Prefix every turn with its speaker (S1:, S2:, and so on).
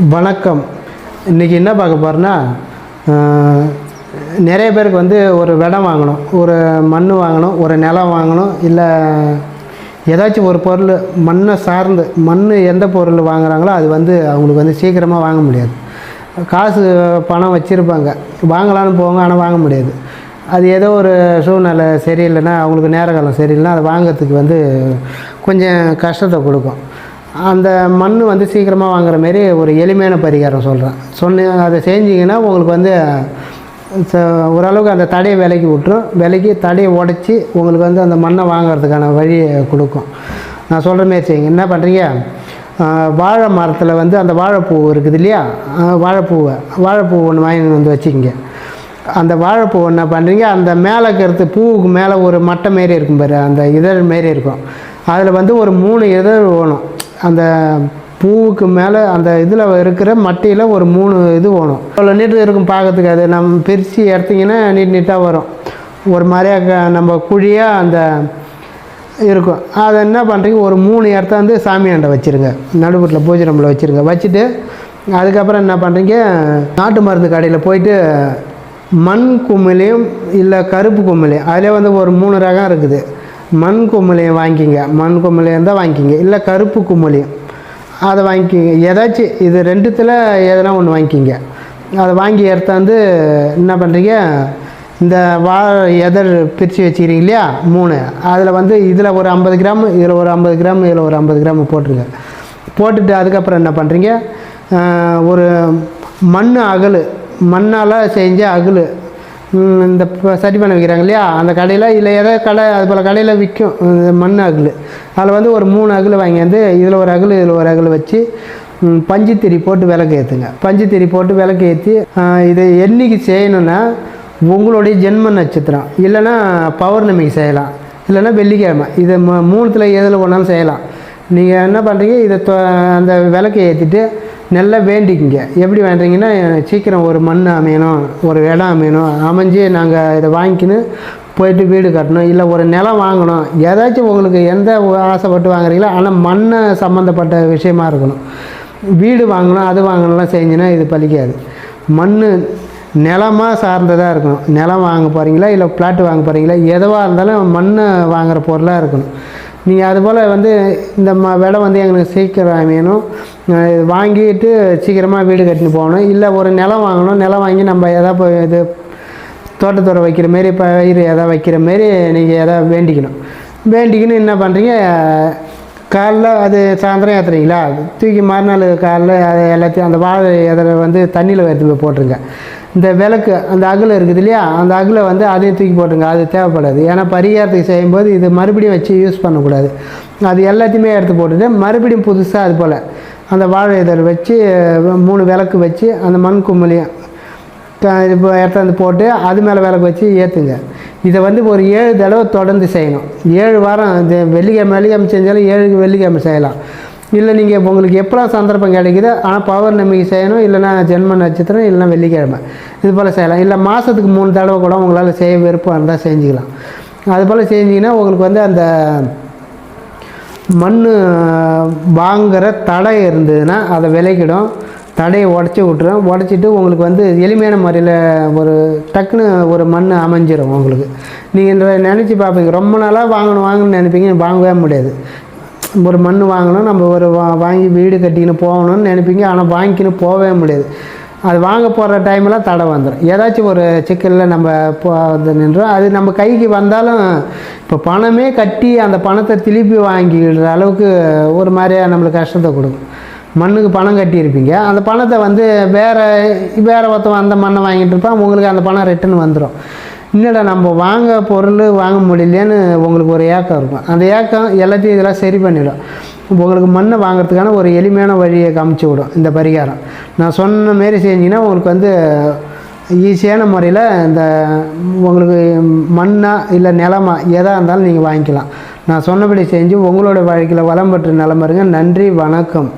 S1: வணக்கம். இன்றைக்கி என்ன பார்க்க போகிறோன்னா நிறைய பேருக்கு வந்து ஒரு விடம் வாங்கணும் ஒரு மண் வாங்கணும் ஒரு நிலம் வாங்கணும் இல்லை ஏதாச்சும் ஒரு பொருள் மண்ணை சார்ந்து மண் எந்த பொருள் வாங்குகிறாங்களோ அது வந்து அவங்களுக்கு வந்து சீக்கிரமாக வாங்க முடியாது. காசு பணம் வச்சுருப்பாங்க. வாங்கலாம்னு போவாங்க ஆனால் வாங்க முடியாது. அது ஏதோ ஒரு சூழ்நிலை சரியில்லைன்னா அவங்களுக்கு நேர காலம் சரியில்லைன்னா அதை வாங்குறதுக்கு வந்து கொஞ்சம் கஷ்டத்தை கொடுக்கும். அந்த மண் வந்து சீக்கிரமாக வாங்குற மாரி ஒரு எளிமையான பரிகாரம் சொல்கிறேன் சொன்ன அதை செஞ்சிங்கன்னா உங்களுக்கு வந்து ச- ஓரளவுக்கு அந்த தடையை விலைக்கு விட்டுரும். விலைக்கு தடையை உடச்சி உங்களுக்கு வந்து அந்த மண்ணை வாங்குறதுக்கான வழியை கொடுக்கும். நான் சொல்கிற மாரி செய்யுங்க. என்ன பண்ணுறீங்க வாழை மரத்தில் வந்து அந்த வாழைப்பூ இருக்குது இல்லையா? வாழைப்பூவை. வாழைப்பூ ஒன்று வாங்கி வந்து வச்சுக்கிங்க. அந்த வாழைப்பூ என்ன பண்ணுறீங்க அந்த மேலே இருக்கிறது பூவுக்கு மேலே ஒரு மட்டை மாரி இருக்கும் பாரு அந்த இதழ் மாரி இருக்கும். அதில் வந்து ஒரு மூணு இதழ் வேணும். அந்த பூவுக்கு மேலே அந்த இதில் இருக்கிற மட்டியில் ஒரு மூணு இது வேணும். அவ்வளோ நீட்டு இருக்கும் பார்க்கறதுக்கு அது நம்ம பிரித்து எடுத்திங்கன்னா நீட் நீட்டாக வரும். ஒரு மாதிரியா க- நம்ம குழியாக அந்த இருக்கும். அதை என்ன பண்ணுறீங்க ஒரு மூணு இடத்த வந்து சாமியாண்ட வச்சுருங்க. நடுவுட்டில் பூஜை நம்மளை வச்சுருங்க. வச்சுட்டு அதுக்கப்புறம் என்ன பண்ணுறீங்க நாட்டு மருந்து கடையில் போயிட்டு மண் கும்மிலையும் இல்லை கருப்பு கும்மிலையும் அதிலே வந்து ஒரு மூணு ரகம் இருக்குது. மண் குமிழியும் வாங்கிங்க. மண் குமிழியம் தான் வாங்கிக்கிங்க இல்லை கருப்பு குமிழியும் அதை வாங்கிக்கிங்க ஏதாச்சும் இது ரெண்டுத்தில் எதனா ஒன்று வாங்கிக்கிங்க அதை வாங்கி எடுத்தாந்து என்ன பண்ணுறீங்க இந்த வாழை எதர் பிரித்து வச்சுக்கிறீங்க இல்லையா? மூணு. அதில் வந்து இதில் ஒரு ஐம்பது கிராம் இதில் ஒரு ஐம்பது கிராம் இதில் ஒரு ஐம்பது கிராம் போட்டுருங்க. போட்டுட்டு அதுக்கப்புறம் என்ன பண்ணுறீங்க ஒரு மண் அகல். மண்ணால் செஞ்ச அகல். இந்த சரி பண்ண வைக்கிறாங்க இல்லையா? அந்த கடையில் இல்லை ஏதோ கடை அது போல் கடையில் விற்கும் இந்த மண் அகல். அதில் வந்து ஒரு மூணு அகல் வாங்கியாந்து இதில் ஒரு அகல் இதில் ஒரு அகல் வச்சு ம், பஞ்சுத்திரி போட்டு விளக்கு ஏற்றுங்க பஞ்சுத்திரி போட்டு விளக்கு ஏற்றி இதை என்னைக்கு செய்யணும்னா உங்களுடைய ஜென்ம நட்சத்திரம். இல்லைன்னா பௌர்ணமிக்கு செய்யலாம். இல்லைன்னா வெள்ளிக்கிழமை. இதை ம- மூணுத்தில் எதில் ஒன்றாலும் செய்யலாம். நீங்கள் என்ன பண்ணுறீங்க இதை தொ- அந்த விளக்கை ஏற்றிட்டு நல்லா வேண்டிக்குங்க. எப்படி வேண்டுறீங்கன்னா சீக்கிரம் ஒரு மண் அமையணும் ஒரு இடம் அமையணும். அமைஞ்சு நாங்கள் இதை வாங்கிக்கின்னு போயிட்டு வீடு கட்டணும். இல்லை ஒரு நிலம் வாங்கணும். ஏதாச்சும் உங்களுக்கு எந்த ஆசைப்பட்டு வாங்குறீங்களோ ஆனால் மண்ணை சம்மந்தப்பட்ட விஷயமா இருக்கணும். வீடு வாங்கணும் அது வாங்கணும்லாம் செஞ்சுன்னா இது பலிக்காது மண் நிலமாக சார்ந்ததாக இருக்கணும். நிலம் வாங்க போகிறீங்களா இல்லை பிளாட் வாங்க போகிறீங்களா எதுவாக இருந்தாலும் மண் வாங்குகிற பொருளாக இருக்கணும். நீங்கள் அதுபோல் வந்து இந்த ம விலை வந்து எங்களுக்கு சீக்கிரம் வேணும். வாங்கிட்டு சீக்கிரமாக வீடு கட்டின்னு போகணும். இல்லை ஒரு நிலம் வாங்கணும். நிலம் வாங்கி நம்ம எதாவது இது தோட்டத்தோட வைக்கிற மாரி பயிர் எதாவது வைக்கிற மாரி நீங்கள் எதாவது வேண்டிக்கணும். வேண்டிக்கின்னு என்ன பண்ணுறீங்க காலைல அது சாயந்தரம் ஏற்றுறீங்களா தூக்கி மறுநாள் காலைல அதை எல்லாத்தையும் அந்த வாழை எதில் வந்து தண்ணியில் எடுத்து போய் போட்டுருங்க. இந்த விளக்கு அந்த அகில் இருக்குது இல்லையா? அந்த அகில வந்து அதையும் தூக்கி போட்டுங்க அது தேவைப்படாது. ஏன்னா பரிகாரத்துக்கு செய்யும்போது இது மறுபடியும் வச்சு யூஸ் பண்ணக்கூடாது. அது எல்லாத்தையுமே எடுத்து போட்டுட்டு மறுபடியும் புதுசாக அது போல் அந்த வாழை இதழ் வச்சு மூணு விளக்கு வச்சு அந்த மண் கும்மலையும் இப்போ எடுத்தாந்து போட்டு அது மேலே விளக்கு வச்சு ஏற்றுங்க இதை வந்து ஒரு ஏழு தடவை தொடர்ந்து செய்யணும். ஏழு வாரம் இந்த வெள்ளிக்கிழமை வெள்ளிக்கிழமை செஞ்சாலும் ஏழு வெள்ளிக்கிழமை செய்யலாம். இல்லை நீங்கள் உங்களுக்கு எப்போ சந்தர்ப்பம் கிடைக்குதோ ஆனால் பௌர்ணமிக்கு செய்யணும் இல்லைன்னா ஜென்ம நட்சத்திரம் இல்லைன்னா வெள்ளிக்கிழமை. இது போல் செய்யலாம். இல்லை மாதத்துக்கு மூணு தடவை கூட உங்களால் செய்ய விருப்பம் இருந்தால் செஞ்சுக்கலாம். அது போல் செஞ்சீங்கன்னா உங்களுக்கு வந்து அந்த மண் வாங்குகிற தடை இருந்ததுன்னா அதை விலைக்கிடும். தடையை உடச்சி விட்டுரும். உடச்சிட்டு உங்களுக்கு வந்து எளிமையான முறையில் ஒரு டக்குன்னு ஒரு மண் அமைஞ்சிடும் உங்களுக்கு. நீங்கள் நினச்சி பார்ப்பீங்க. ரொம்ப நாளாக வாங்கணும் வாங்கணும்னு நினைப்பீங்க வாங்கவே முடியாது. ஒரு மண் வாங்கணும் நம்ம ஒரு வா வாங்கி வீடு கட்டிக்கின்னு போகணும்னு நினைப்பீங்க. ஆனால் வாங்கிக்கின்னு போகவே முடியாது. அது வாங்க போகிற டைமில் தடை வந்துடும் ஏதாச்சும் ஒரு சிக்கலில் நம்ம போ வந்து நின்றோம். அது நம்ம கைக்கு வந்தாலும் இப்போ பணமே கட்டி அந்த பணத்தை திருப்பி வாங்கிக்கிற அளவுக்கு ஒரு மாதிரியாக நம்மளுக்கு கஷ்டத்தை கொடுக்கும். மண்ணுக்கு பணம் கட்டியிருப்பீங்க. அந்த பணத்தை வந்து வேறு வேறு ஒருத்தவன் அந்த மண்ணை வாங்கிட்டு இருப்பான். உங்களுக்கு அந்த பணம் ரிட்டர்ன் வந்துடும் என்னடா நம்ம வாங்க பொருள் வாங்க முடியலையேன்னு உங்களுக்கு ஒரு ஏக்கம் இருக்கும். அந்த ஏக்கம் எல்லாத்தையும் இதெல்லாம் சரி பண்ணிவிடும் உங்களுக்கு மண்ணை வாங்கிறதுக்கான ஒரு எளிமையான வழியை காமிச்சு விடும் இந்த பரிகாரம். நான் சொன்ன மாரி செஞ்சீங்கன்னா உங்களுக்கு வந்து ஈஸியான முறையில் இந்த உங்களுக்கு மண்ணா இல்லை நிலமா எதாக இருந்தாலும் நீங்கள் வாங்கிக்கலாம். நான் சொன்னபடி செஞ்சு உங்களோட வாழ்க்கையில் வளம் பெற்று நலம் நன்றி வணக்கம்.